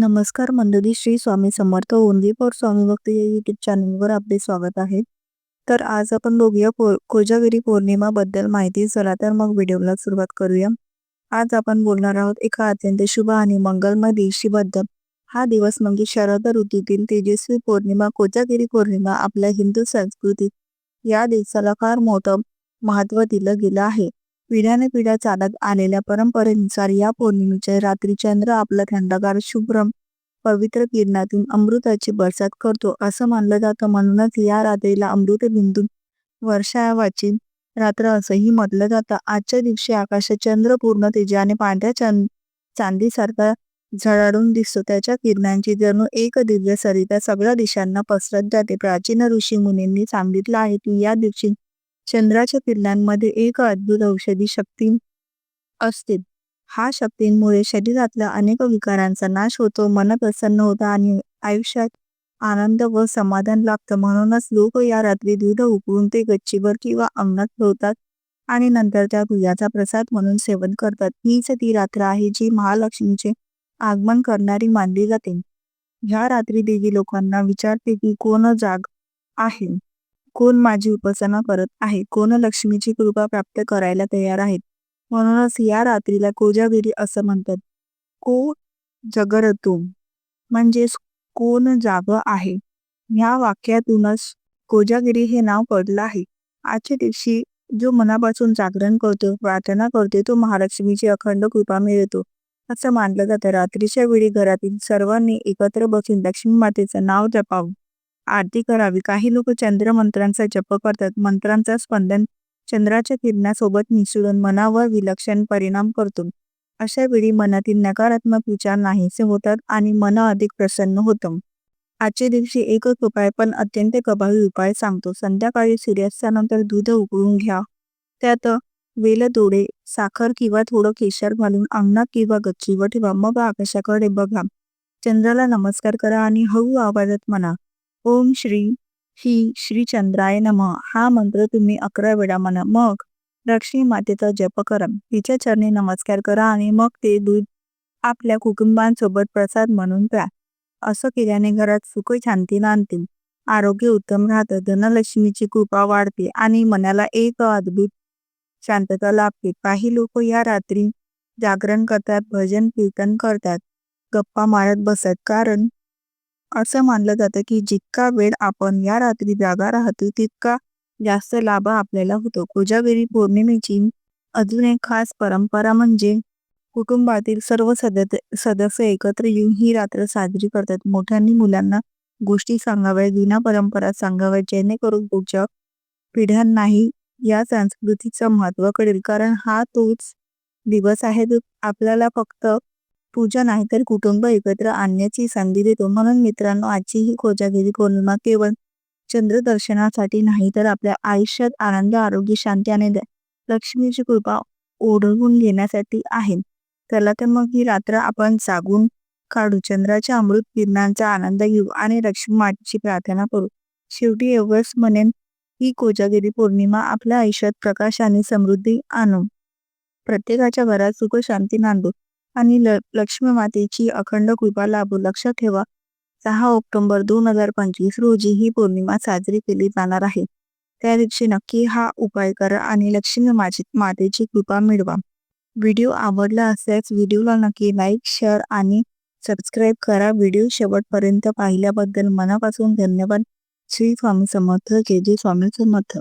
नमस्कार मंडळी श्री स्वामी समर्थ ओनली स्वामी भक्ती या युट्यूब चॅनलवर आपले स्वागत आहे. तर आज आपण बघूया पो कोजागिरी पौर्णिमाबद्दल माहिती. चला तर मग व्हिडिओला सुरुवात करूया. आज आपण बोलणार आहोत एका अत्यंत शुभ आणि मंगलमय दिवशीबद्दल हा दिवस म्हणजे शरद ऋतूतील तेजस्वी पौर्णिमा कोजागिरी पौर्णिमा आपल्या हिंदू संस्कृतीत. या दिवसाला फार मोठं महत्त्व दिलं गेलं आहे. पिढ्याने पिढ्या चालत आलेल्या परंपरेनुसार या पौर्णिमेच्या रात्री चंद्र आपला थंडगार शुभ्रम पवित्र किरणातून अमृताची बरसात करतो असं मानलं जातं. म्हणूनच या रात्रीला अमृत बिंदू वर्षावाची रात्र असंही म्हटलं जातं. आजच्या दिवशी आकाशात चंद्र पूर्ण तेजाने पांढऱ्या चंद चांदीसारखा झळाडून दिसतो. त्याच्या किरणांची जणू एक दिव्य सरिता सगळ्या दिशांना पसरत जाते. प्राचीन ऋषी मुनींनी सांगितलं आहे की या दिवशी चंद्राच्या किरणांमध्ये एक अद्भुत औषधी शक्ती असते. हा शक्तींमुळे शरीरातल्या अनेक विकारांचा नाश होतो मन प्रसन्न होतं आणि आयुष्यात आनंद व समाधान लागतं म्हणूनच लोक या रात्री दूध उकळून ते गच्चीवर किंवा अंगणात ठेवतात आणि नंतर त्या दुधाचा प्रसाद म्हणून सेवन करतात. हीच ती रात्र आहे जी महालक्ष्मीचे आगमन करणारी मानली जाते. ह्या रात्री देवी लोकांना विचारते की कोण जाग आहे? कोण माझी उपासना करत आहे? कोण लक्ष्मीची कृपा प्राप्त करायला तयार आहेत? म्हणूनच या रात्रीला कोजागिरी असं म्हणतात. को जगरतो म्हणजेच कोण जाग आहे? या वाक्यातूनच कोजागिरी हे नाव पडलं आहे. आजच्या दिवशी जो मनापासून जागरण करतो प्रार्थना करतो तो महालक्ष्मीची अखंड कृपा मिळतो असं मानलं जातं. रात्रीच्या वेळी घरातील सर्वांनी एकत्र बसून लक्ष्मी मातेचं नाव जपावं. आरती करावी. काही लोक चंद्र मंत्रांचा जप करतात. मंत्रांचा स्पंदन चंद्राच्या किरणासोबत मिसळून मनावर विलक्षण परिणाम करतो. अशा वेळी मनातील नकारात्मक विचार नाहीसे होतात आणि मन अधिक प्रसन्न होतं. आजच्या दिवशी एकच उपाय पण अत्यंत प्रभावी उपाय सांगतो. संध्याकाळी सूर्यास्तानंतर दूध उकळून घ्या. त्यात वेलदोडे साखर किंवा थोडं केशर घालून अंगणात किंवा गच्चीवर ठेवा. मग आकाशाकडे बघा. चंद्राला नमस्कार करा आणि हळू आवाजात म्हणा. ओम श्री ही श्री चंद्राय नम. हा मंत्र तुम्ही अकरा वेळा म्हणा. मग लक्ष्मी मातेचा जप करा. तिच्या चरणी नमस्कार करा आणि मग ते दूध आपल्या कुटुंबांसोबत प्रसाद म्हणून प्या. असं केल्याने घरात सुख शांती नांदते. आरोग्य उत्तम राहतं. धनलक्ष्मीची कृपा वाढते आणि मनाला एक अद्भुत शांतता लाभते. काही लोक या रात्री जागरण करतात भजन कीर्तन करतात. गप्पा मारत बसत कारण असं मानलं जातं की जितका वेळ आपण या रात्री जागा राहतो तितका जास्त लाभ आपल्याला होतो. कोजागिरी पौर्णिमेची अजून एक खास परंपरा म्हणजे कुटुंबातील सर्व सदस्य सदस्य एकत्र येऊन ही रात्र साजरी करतात. मोठ्यांनी मुलांना गोष्टी सांगाव्या जुन्या परंपरा सांगाव्या जेणेकरून पुढच्या पिढ्यांनाही या संस्कृतीचं महत्त्व कळेल. कारण हा तोच दिवस आहे जो आपल्याला फक्त पूजा नाही तर कुटुंब एकत्र आणण्याची संधी देतो. म्हणून मित्रांनो आजची ही कोजागिरी पौर्णिमा केवळ चंद्रदर्शनासाठी नाही तर आपल्या आयुष्यात आनंद आरोग्य शांती आणि लक्ष्मीची कृपा ओढवून घेण्यासाठी आहे. चला तर मग ही रात्र आपण जागून काढू. चंद्राच्या अमृत किरणांचा आनंद घेऊ आणि लक्ष्मी मातेची प्रार्थना करू. शेवटी एवढंच म्हणेन ही कोजागिरी पौर्णिमा आपल्या आयुष्यात प्रकाश आणि समृद्धी आणू. प्रत्येकाच्या घरात सुख शांती नांदू. आणि ल लक्ष्मी मातेची अखंड कृपा लाभू लक्षात ठेवा. सहा ऑक्टोबर दोन हजार पंचवीस रोजी ही पौर्णिमा साजरी केली जाणार आहे. त्या दिवशी नक्की हा उपाय करा आणि लक्ष्मी माझी मातेची कृपा मिळवा. व्हिडिओ आवडला असल्यास व्हिडिओला नक्की लाईक शेअर आणि सबस्क्राईब करा. व्हिडिओ शेवटपर्यंत पाहिल्याबद्दल मनापासून धन्यवाद. श्री स्वामी समर्थ के जे स्वामी समर्थ.